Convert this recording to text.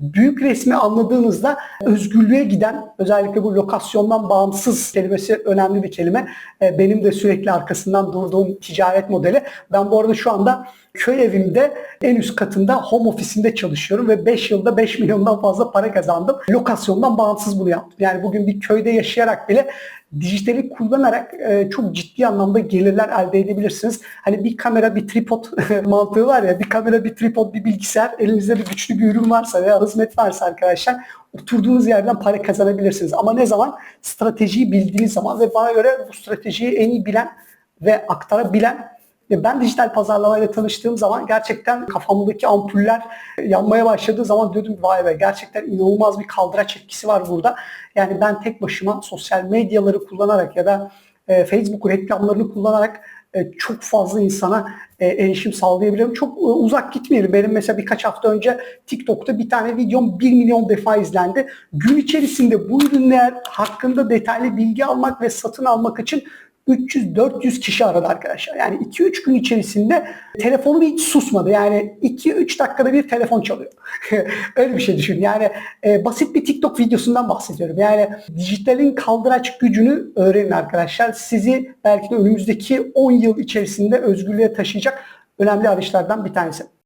büyük resmi anladığınızda özgürlüğe giden özellikle bu lokasyondan bağımsız kelimesi önemli bir kelime. E, Benim de sürekli arkasından durduğum ticaret modeli. Ben bu arada şu anda köy evimde en üst katında home ofisinde çalışıyorum ve 5 yılda 5 milyondan fazla para kazandım. Lokasyondan bağımsız bunu yaptım. Yani bugün bir köyde yaşayarak bile dijitali kullanarak e, çok ciddi anlamda gelirler elde edebilirsiniz. Hani bir kamera bir tripod mantığı var ya bir kamera bir tripod bir bilgisayar elinizde bir güçlü bir ürün varsa veya hizmet varsa arkadaşlar oturduğunuz yerden para kazanabilirsiniz. Ama ne zaman? Stratejiyi bildiğiniz zaman ve bana göre bu stratejiyi en iyi bilen ve aktarabilen ben dijital pazarlamayla tanıştığım zaman gerçekten kafamdaki ampuller yanmaya başladığı zaman dedim vay be gerçekten inanılmaz bir kaldıraç etkisi var burada. Yani ben tek başıma sosyal medyaları kullanarak ya da e, Facebook reklamlarını kullanarak e, çok fazla insana e, erişim sağlayabiliyorum. Çok e, uzak gitmeyelim. Benim mesela birkaç hafta önce TikTok'ta bir tane videom 1 milyon defa izlendi. Gün içerisinde bu ürünler hakkında detaylı bilgi almak ve satın almak için 300-400 kişi aradı arkadaşlar. Yani 2-3 gün içerisinde telefonu hiç susmadı. Yani 2-3 dakikada bir telefon çalıyor. Öyle bir şey düşün. Yani e, basit bir TikTok videosundan bahsediyorum. Yani dijitalin kaldıraç gücünü öğrenin arkadaşlar. Sizi belki de önümüzdeki 10 yıl içerisinde özgürlüğe taşıyacak önemli araçlardan bir tanesi.